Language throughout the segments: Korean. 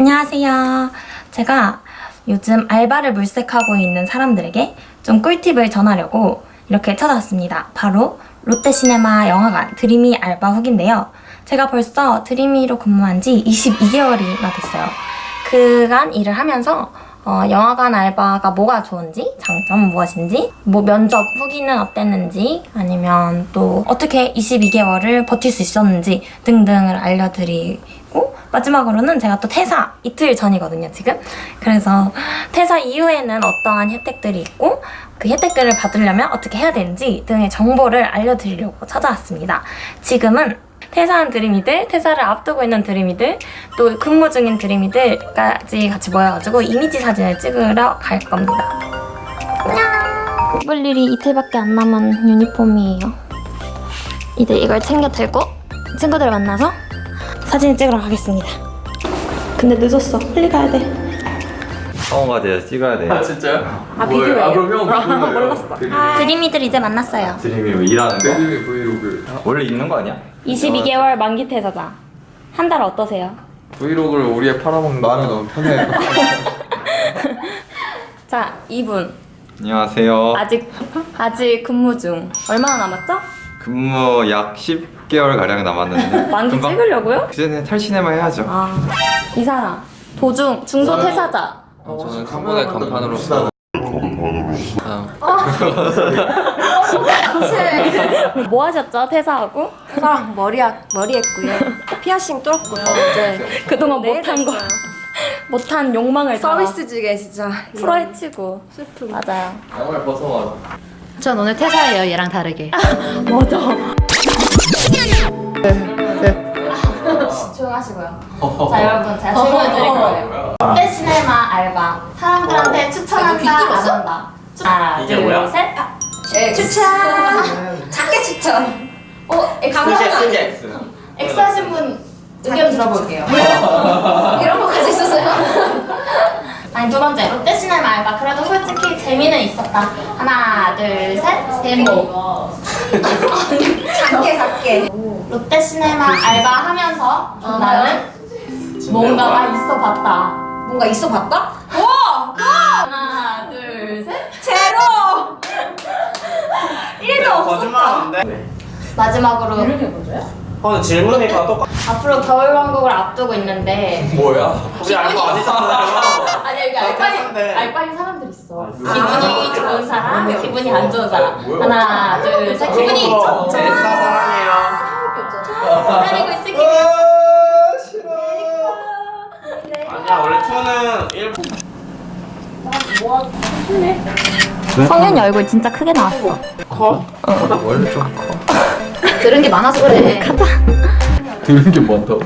안녕하세요. 제가 요즘 알바를 물색하고 있는 사람들에게 좀 꿀팁을 전하려고 이렇게 찾아왔습니다. 바로 롯데시네마 영화관 드리미 알바 후기인데요. 제가 벌써 드리미로 근무한 지 22개월이나 됐어요. 그간 일을 하면서 어, 영화관 알바가 뭐가 좋은지, 장점은 무엇인지, 뭐 면접 후기는 어땠는지, 아니면 또 어떻게 22개월을 버틸 수 있었는지 등등을 알려드리고 마지막으로는 제가 또 퇴사 이틀 전이거든요, 지금. 그래서 퇴사 이후에는 어떠한 혜택들이 있고 그 혜택들을 받으려면 어떻게 해야 되는지 등의 정보를 알려드리려고 찾아왔습니다. 지금은 퇴사한 드림이들, 퇴사를 앞두고 있는 드림이들, 또 근무 중인 드림이들까지 같이 모여가지고 이미지 사진을 찍으러 갈 겁니다. 안녕! 입을 일이 이틀밖에 안 남은 유니폼이에요. 이제 이걸 챙겨 들고 친구들을 만나서 사진을 찍으러 가겠습니다. 근데 늦었어. 빨리 가야 돼. 성우가 돼서 찍어야 돼. 아 진짜요? 아, 비디오예요? 아 그럼 형 몰랐어. 몰랐어. 드림이들 이제 만났어요. 드림이 뭐 일하는 거? 배드민 브이로그. 원래 있는 거 아니야? 22개월 만기 퇴사자. 한 달 어떠세요? 브이로그를 오리에 팔아먹는 마음이 너무 편해요. 자, 이분 안녕하세요. 아직 아직 근무 중. 얼마나 남았죠? 근무 약 10개월 가량 남았는데. 만기 금방 찍으려고요? 그 전에 탈신해만 해야죠. 아, 이 사람 도중 중도 퇴사자. 저는 카본의 간판으로서. 뭐 하셨죠? 퇴사하고? 사람 머리 하, 머리 했고요. 피어싱 뚫었고요. 이제 그동안 못한 거. 못한 욕망을 다 서비스직에 진짜 풀어헤치고. 슬픔. 맞아요. 양말 벗어와. 전 오늘 퇴사예요 얘랑 다르게 맞아. 조용하시고요. 자 여러분 제가 질문을 드릴 거예요. 롯데 시네마 알바 사람들한테 추천한다 안 한다. 하나 둘 셋. 추천. 작게 추천. 어 엑스 엑스 하신 분 의견 들어볼게요. 아니 두 번째 롯데 시네마 알바 그래도 솔직히 재미는 있었다. 하나 둘 셋. 데모. 작게 작게. 롯데 시네마 알바 하면서 나는 뭔가가 있어 봤다. 뭔가 있어 봤다? 하나 둘 셋. 제로. 1도 없었다. 마지막으로 어, 질문이니까 똑같. 앞으로 겨울 왕국을 앞두고 있는데 뭐야? 우리 알고 아니잖아요. 아니 여기 알바인. 알바인 사람들 있어. 기분이 좋은 사람, 기분이 안 좋은 사람. 하나 둘 셋. 기분이 저 좋은 제사 사랑해요. 기다리고 있을게. 아니야 원래 투는 일. 성현이 얼굴 진짜 크게 나왔어. 커? 원래 좀 커. 들은 게 많아서 그래 들은 게 많다고.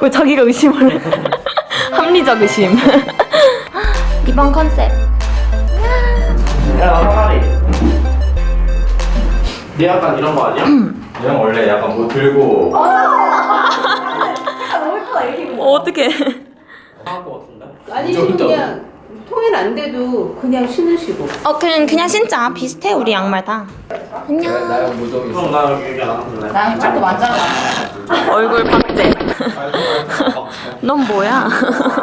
왜 자기가 의심을 해? 합리적 의심. 이번 컨셉. 야 나가리. 네 약간 이런 거 아니야? 형 원래 약간 뭐 들고 어떻게? 나올 것 같은데. 아니. 그냥 통일 안 돼도 그냥 신으시고 어 그냥 그냥 진짜 비슷해 우리 양말 다. 안녕. 나랑 무덤 있어. 그럼 나 여기 안. 나랑 짧고 만져라 얼굴 박제. 넌 뭐야?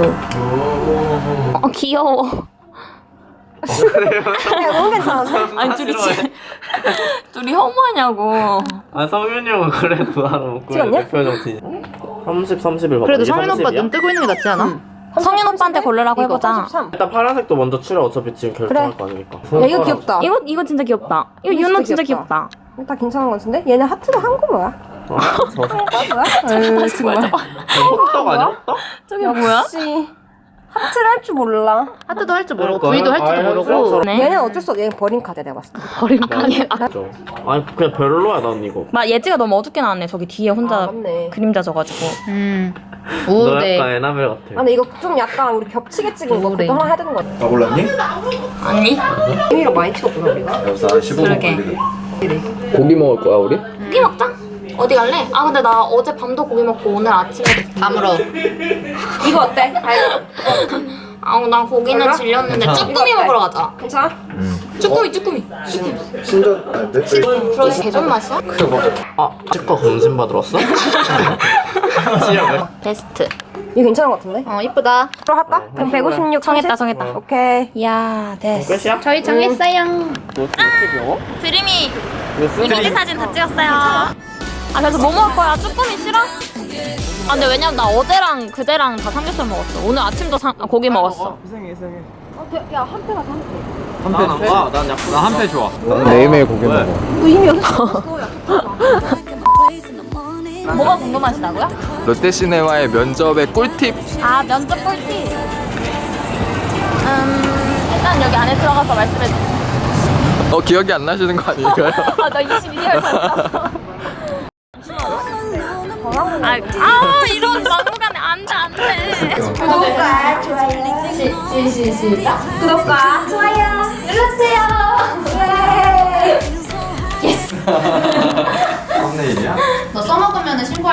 아. 어 귀여워. 너무 괜찮은데? 아니 둘이 지- 둘이 혐오하냐고. 아 성윤이 형은 그래도 나는 웃고 찍었냐? 표정 티. 30, 30일 그래도 성현 오빠 눈 뜨고 있는 게 낫지 않아? 성윤 오빠한테 고르라고 해보자. 33. 일단 파란색도 먼저 칠해 어차피 지금 결정할 거 아니니까. 야 이거 귀엽다. 이거 이거 진짜 귀엽다. 이거 이거 윤호 진짜 진짜 귀엽다. 다 괜찮은 것 같은데? 얘네 하트가 한거 뭐야? 저 뭐야? 에이, 정말. 호떡 아니야? 호떡? 저게 뭐야? 역시 하트를 할 줄 몰라. 하트도 할 줄 모르고 그러니까. V도 할 줄도 아, 모르고. 네. 얘는 어쩔 수 없어. 얘는 버린 카드 내가 봤을 때. 버림 가게. 아, 그죠. 아니 그냥 별로야 난 이거. 막 예지가 너무 어둡게 나왔네. 저기 뒤에 혼자 아, 맞네. 그림자 져가지고. 음너 우울해 약간 에나벨 아 같아. 근데 이거 좀 약간 우리 겹치게 찍은 거 그래. 그것도 하나 해야 되는 거 같아. 나 몰랐니? 아니? 의미로 많이 찍었구나 우리가. 여기서 한 15분 그러게. 걸리거든. 고기 먹을 거야 우리? 고기 먹자. 어디 갈래? 아 근데 나 어제 밤도 고기 먹고 오늘 아침에도 다물어 이거 어때? 아이고. 아우 나 고기는 몰라? 질렸는데 괜찮아. 쭈꾸미 먹으러 가자. 괜찮아? 쭈꾸미 쭈꾸미. 신전 안돼? 그러게 개존 맛이야? 그거 아 치과 검진 받으러 왔어? 베스트. 이거 괜찮은 것 같은데? 어 이쁘다. 그럼 할까? 그럼 156 정했다 정했다. 오케이. 이야 됐어. 끝이야? 저희 정했어요. 너 이렇게 귀여워? 드림이? 이미지 사진 다 찍었어요. 아 그래서 뭐 먹을 거야? 쭈꾸미 싫어? 아 근데 왜냐면 나 어제랑 그제랑 다 삼겹살 먹었어. 오늘 아침도 상, 아, 고기 먹었어. 난 아, 난 약간 나한패 좋아. 매일매일 고기 먹어. 뭐가 궁금하시다고요? 롯데시네마의 면접의 꿀팁. 아 면접 꿀팁. 음 일단 여기 안에 들어가서 말씀해 주세요. 어 기억이 안 나시는 거 아니에요? 아나 22개월 살았어. 아, 아 이런 막무가내 안돼 안돼. 구독과 좋아요. 시 시 시작. 구독과 좋아요 눌러주세요. 썸네일이야? 너 써먹으면 신고할